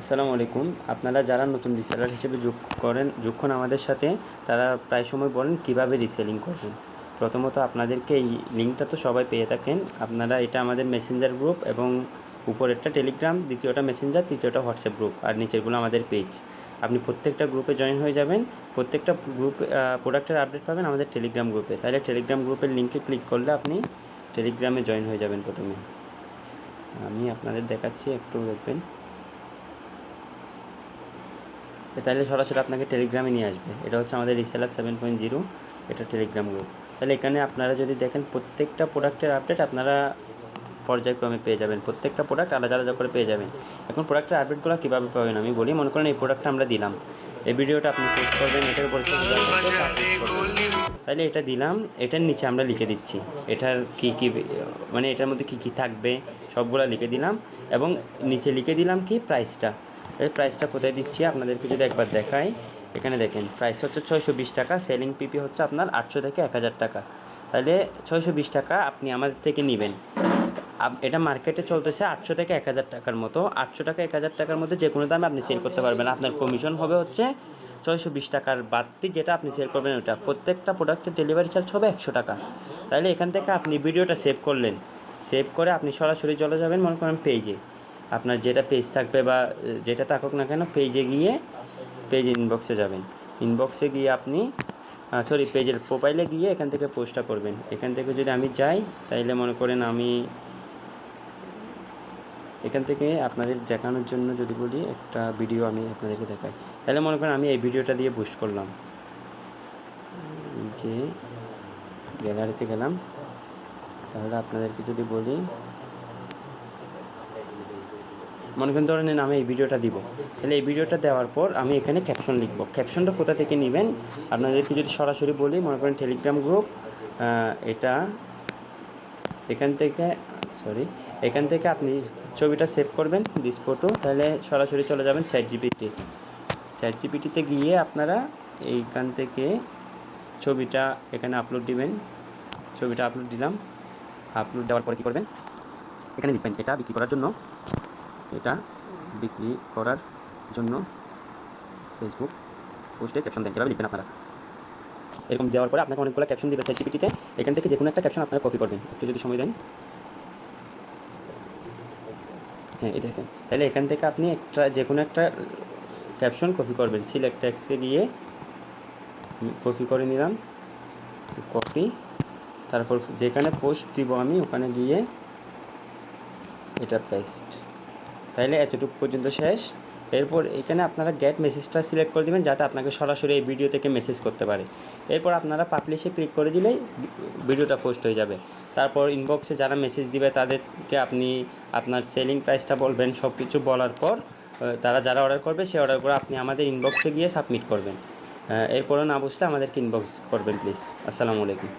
আসসালামু আলাইকুম। আপনারা যারা নতুন রিসেলার হিসেবে যোগ করেন যখন আমাদের সাথে, তারা প্রায় সময় বলেন কীভাবে রিসেলিং করবেন। প্রথমত আপনাদেরকে এই লিঙ্কটা তো সবাই পেয়ে থাকেন। আপনারা এটা আমাদের মেসেঞ্জার গ্রুপ এবং উপরেরটা টেলিগ্রাম দ্বিতীয়টা মেসেঞ্জার তৃতীয়টা হোয়াটসঅ্যাপ গ্রুপ আর নিচেরগুলো আমাদের পেজ আপনি প্রত্যেকটা গ্রুপে জয়েন হয়ে যাবেন। প্রত্যেকটা গ্রুপ প্রোডাক্টের আপডেট পাবেন আমাদের টেলিগ্রাম গ্রুপে তাহলে টেলিগ্রাম গ্রুপের লিঙ্কে ক্লিক করলে আপনি টেলিগ্রামে জয়েন হয়ে যাবেন প্রথমে। আমি আপনাদের দেখাচ্ছি, একটু দেখবেন। তাহলে সরাসরি আপনাকে টেলিগ্রামে নিয়ে আসবে। এটা হচ্ছে আমাদের রিসেলার সেভেন পয়েন্ট জিরো এটা টেলিগ্রাম গ্রুপ তাহলে এখানে আপনারা যদি দেখেন প্রত্যেকটা প্রোডাক্টের আপডেট আপনারা পর্যায়ক্রমে পেয়ে যাবেন। প্রত্যেকটা প্রোডাক্ট আলাদা আলাদা করে পেয়ে যাবেন। এখন প্রোডাক্টের আপডেটগুলো কীভাবে পাবেন আমি বলি? মনে করেন এই প্রোডাক্টটা আমরা দিলাম। এই ভিডিওটা আপনি পোস্ট করবেন, এটার উপর তাহলে এটা দিলাম, এটার নিচে আমরা লিখে দিচ্ছি। এটার কি কি মানে এটার মধ্যে কি কি থাকবে, সবগুলো লিখে দিলাম। এবং নিচে লিখে দিলাম কি? প্রাইসটা এর প্রাইসটা কোথায় দিচ্ছি আপনাদেরকে যদি একবার দেখাই। এখানে দেখেন প্রাইস হচ্ছে ছয়শো বিশ টাকা সেলিং পিপি হচ্ছে আপনার আটশো থেকে এক হাজার টাকা। তাহলে ছয়শো বিশ টাকা আপনি আমাদের থেকে নেবেন। এটা মার্কেটে চলতেছে আটশো থেকে এক হাজার টাকার মতো। আটশো টাকা এক হাজার টাকার মধ্যে যে কোনো দামে আপনি সেল করতে পারবেন। আপনার কমিশন হবে হচ্ছে ছয়শো বিশ টাকার বাড়তি যেটা আপনি সেল করবেন ওটা প্রত্যেকটা প্রোডাক্টের ডেলিভারি চার্জ হবে একশো টাকা। তাহলে এখান থেকে আপনি ভিডিওটা সেভ করলেন। সেভ করে আপনি সরাসরি চলে যাবেন, মনে করেন পেজে আপনার যেটা পেজ থাকবে বা, যেটা থাকুক না কেন পেজে গিয়ে পেজ ইনবক্সে যাবেন। ইনবক্সে গিয়ে আপনি সরি পেজের প্রোফাইলে গিয়ে এখান থেকে পোস্টটা করবেন। এখান থেকে যদি আমি যাই, তাইলে মনে করেন আমি, এখান থেকে আপনাদের দেখানোর জন্য যদি বলি, একটা ভিডিও আমি আপনাদেরকে দেখাই। তাহলে মনে করেন আমি এই ভিডিওটা দিয়ে বুস্ট করলাম। যে গ্যালারিতে গেলাম। তাহলে আপনাদেরকে যদি বলি মনে করেন ধরে নিন আমি এই ভিডিওটা দিব। তাহলে এই ভিডিওটা দেওয়ার পর আমি এখানে ক্যাপশন লিখব। ক্যাপশনটা কোথা থেকে নেবেন? আপনাদেরকে যদি সরাসরি বলি, মনে করেন টেলিগ্রাম গ্রুপ এটা এখান থেকে সরি এখান থেকে আপনি ছবিটা সেভ করবেন দিস ফটো তাহলে সরাসরি চলে যাবেন স্যাট জিপিটি স্যাট জিপিটিতে গিয়ে আপনারা এইখান থেকে ছবিটা এখানে আপলোড দিবেন। ছবিটা আপলোড দিলাম। আপলোড দেওয়ার পরে কী করবেন? এখানে লিখবেন এটা বিক্রি করার জন্য এটা বিক্রি করার জন্য ফেসবুক পোস্টে ক্যাপশন দেন এভাবে লিখবেন আপনারা। এরকম দেওয়ার পরে আপনাকে অনেকগুলো ক্যাপশন দেবে সাইটিপিটিতে এখান থেকে যে কোনো একটা ক্যাপশন আপনারা কপি করবেন। একটু যদি সময় দেন। হ্যাঁ এটা দেখেন। তাহলে এখান থেকে আপনি একটা যে কোনো একটা ক্যাপশন কপি করবেন। সিলেক্ট ট্যাক্সে গিয়ে কপি করে নিলাম। কপি তারপর যেখানে পোস্ট দিব আমি, ওখানে গিয়ে এটা পেস্ট তাইলে এতটুকু পর্যন্ত শেষ। এরপর এখানে আপনারা গেট মেসেজটা সিলেক্ট করে দেবেন, যাতে আপনাকে সরাসরি এই ভিডিও থেকে মেসেজ করতে পারে। এরপর আপনারা পাবলিশে ক্লিক করে দিলেই ভিডিওটা পোস্ট হয়ে যাবে। তারপর ইনবক্সে যারা মেসেজ দিবে, তাদেরকে আপনি আপনার সেলিং প্রাইসটা বলবেন সব কিছু বলার পর তারা যারা অর্ডার করবে, সেই অর্ডার করে আপনি আমাদের ইনবক্সে গিয়ে সাবমিট করবেন। এরপরও না বুঝলে আমাদেরকে ইনবক্স করবেন প্লিজ আসসালামু আলাইকুম।